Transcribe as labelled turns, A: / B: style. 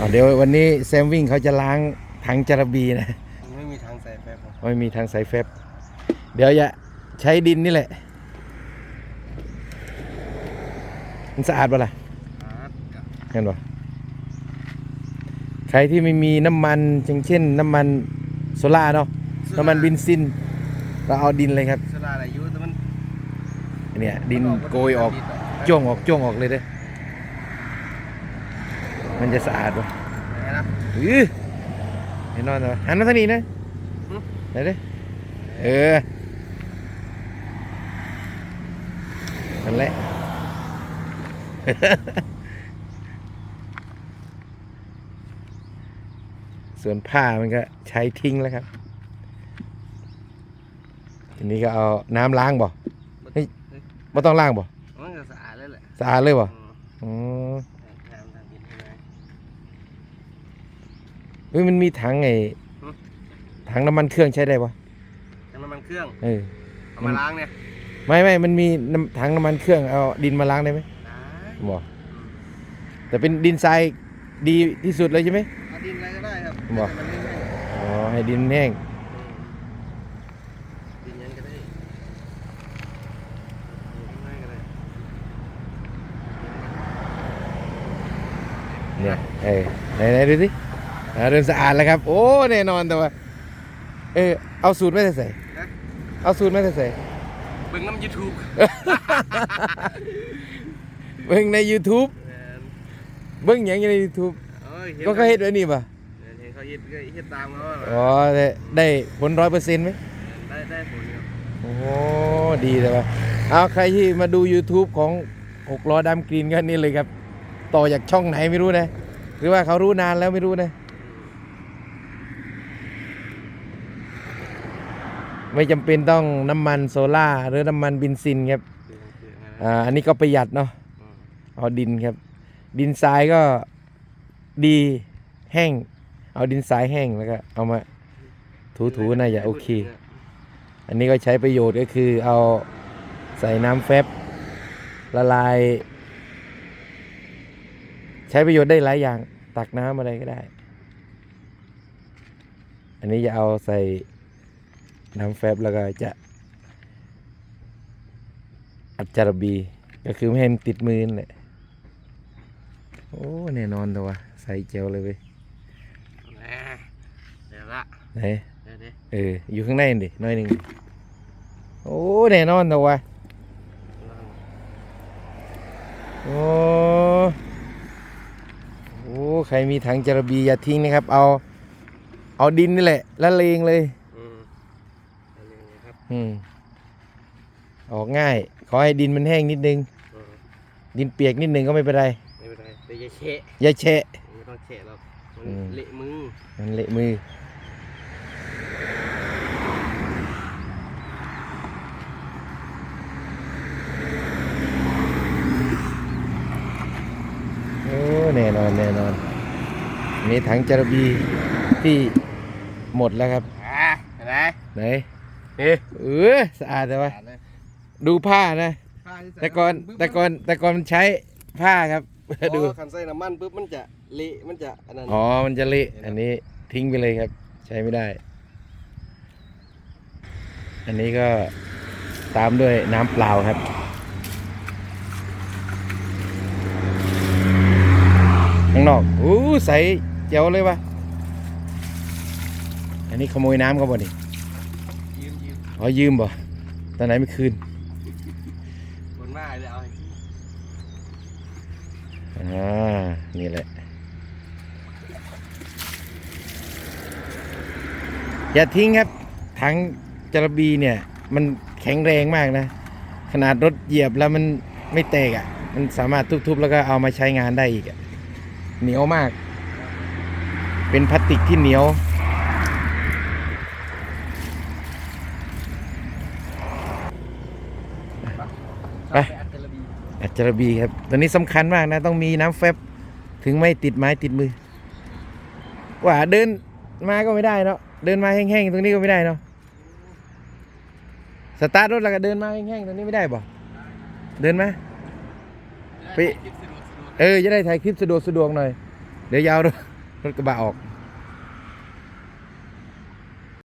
A: อ่าเดี๋ยววันนี้แซมวิ่งเขาจะล้างถังจาระบีนะ
B: ไม่มีทางใส่แฟบผม
A: ไม่มีทางสายเฟบ เดี๋ยวจะใช้ดินนี่แหละ มันสะอาดปะล่ะ
B: อาร์ตกับ
A: เห็นปะใครที่ไม่มีน้ำมันอย่างเช่น น้ำมันโซล่าร์เนาะ น้ำมันเบินซิน เราเอาดินเลยครับ
B: สลาอะไรอยู่แต่มัน
A: เนี่ยดินโกยออกจ้วงออกจ้วงออกเลยเด้อ มันจะสะอาดปะ
B: ไหนนะ
A: อือเห็นนอนเหรอหันมาทางนี้นะ
B: หึ
A: ไหนดิเออนั่นแหละส่วนผ้ามันก็ใช้ทิ้งแล้วครับทีนี้ก็เอาน้ำล้างบ่เฮ้ยไม่ต้องล้างบ่
B: มันก็สะอาดแล้วแหละ
A: สะอาดเลยบ่
B: อืม
A: อ๋อ
B: น้ำทางดินใช่ไหม
A: เฮ้ยมันมีถังไอ้
B: หึ
A: ถังน้ำมันเครื่องใช้ได้ปะ
B: น้ำมันเครื่อง
A: เออ
B: เอามาล้างเนี่ย
A: ไม่ไม่มันมีน้ำถังน้ำมันเครื่องเอาดินมาล้างได้ไหม
B: ได้
A: บอกแต่เป็นดินทรายดีที่สุดเลยใช่ไหม
B: เอาดินอะไรก็ได้ครับ
A: บ่
B: แต่มันไม่แห้ง
A: อ๋อให้ดินแห้ง
B: ดินยังก็ได้ดินยังไงก็ได้
A: เนี่ยเออไหนไหนดูสิอ่า เริ่มสะอาดแล้วครับ โอ้แน่นอนแต่ว่า เออเอาสูตรไม่ได้ใส่
B: นะ
A: เอาสูตรไม่ได้ใส่
B: เบิ่งน้ำยูทูบ
A: เบิ่งใน YouTube เบิ่งอย่างอยู่ใน YouTube ก็เขาเฮ็ดไว้นี่ป่ะ
B: เห็นเขาเฮ็ดก็เฮ็ดตามเขาอะ
A: อ๋อได้ได้ผลร้อยเปอร์เซ็นต์ไหม
B: ได้ได้ผลครับ
A: โอ้โหดีเลยว่ะเอาใครที่มาดู YouTube ของหกล้อดำกรีนก็นี่เลยครับ ต่อจากช่องไหนไม่รู้นะ หรือว่าเขารู้นานแล้วไม่รู้นะ ไม่จำเป็นต้องน้ำมันโซล่าร์หรือน้ำมันเบินซินครับอ่าอันนี้ก็ประหยัดเนาะเอาดินครับ ดินทรายก็ดีแห้ง เอาดินทรายแห้งแล้วก็เอามาถูๆน่าจะโอเค อันนี้ก็ใช้ประโยชน์ก็คือเอาใส่น้ำแฟบละลาย ใช้ประโยชน์ได้หลายอย่าง ตักน้ำอะไรก็ได้ อันนี้จะเอาใส่ น้ำแฟบแล้วก็จะอัดจารบี ก็คือไม่ให้มันติดมือนั่นแหละโอ้แน่นอนตัววะใส่เจลเลยเว้ย
B: แหม่เดี๋ยวละ
A: ไหน
B: เดี๋ยวดิ
A: เอออยู่ข้างในนั่นดิหน้อยหนึ่งโอ้แน่นอนตัววะโอ้โอ้ใครมีถังจระบีอย่าทิ้งนะครับ เอา เอาดินนี่แหละละเลงเลย
B: อืมเอาเลยนะครับ
A: อืมออกง่าย ขอให้ดินมันแห้งนิดนึง
B: อืม
A: ดินเปียกนิดนึงก็ไม่เป็นไร
B: ไม่เป็นไรแต่อย่าเชะ
A: อย่าแฉะ
B: ไม่ต้องเชะหรอกมัน
A: อืม
B: เละมือ
A: มันเละมือ โอ้แน่นอนแน่นอนมีถังจระบีที่หมดแล้วครับ
B: อะเห็นไหม
A: ไหน
B: นี่
A: เออสะอาดแต่ว่า
B: อ่านเลย
A: ดูผ้านะ
B: ผ้าที่ใส่
A: แต่ก่อน
B: ปุ๊บ
A: แต่ก่อนแต่ก่อนมันใช้ผ้าครับดู
B: พอคันใส่น้ำมันปุ๊บมันจะเละมันจะอันนั้น
A: อ๋อมันจะเละอันนี้ทิ้งไปเลยครับ ใช้ไม่ได้ อันนี้ก็ตามด้วยน้ำเปล่าครับข้างนอกอู้ใสเจ๋วเลยวะอันนี้ขโมยน้ำเขาบ่นี่
B: ยืมยืม
A: อ๋อยืมบ่ตอนไหนไม่คืน
B: คนมาเลยเอาให้
A: อ่านี่แหละอย่าทิ้งครับถังจระบีเนี่ย มันแข็งแรงมากนะ ขนาดรถเหยียบแล้วมันไม่แตกอะ่ะ มันสามารถทุบๆแล้วก็เอามาใช้งานได้อีกอะเหนียวมาก เป็นพลาสติกที่เหนียว ไป
B: อัดจระบี
A: อั จระบีครับ ตัวนี้สำคัญมากนะ ต้องมีน้ำแฟบถึงไม่ติดไม้ติดมือ ว่าเดินมาก็ไม่ได้เนาะ เดินมาแห้งๆตรงนี้ก็ไม่ได้เนาะ สตาร์ทรถแล้วก็เดินมาแห้งๆตรงนี้ไม่ได้บ่เดินมาไป
B: คลิป
A: เออจะได้ถ่ายคลิปสะดวกสะดวกหน่อย เดี๋ยวยาวรถกระบะออก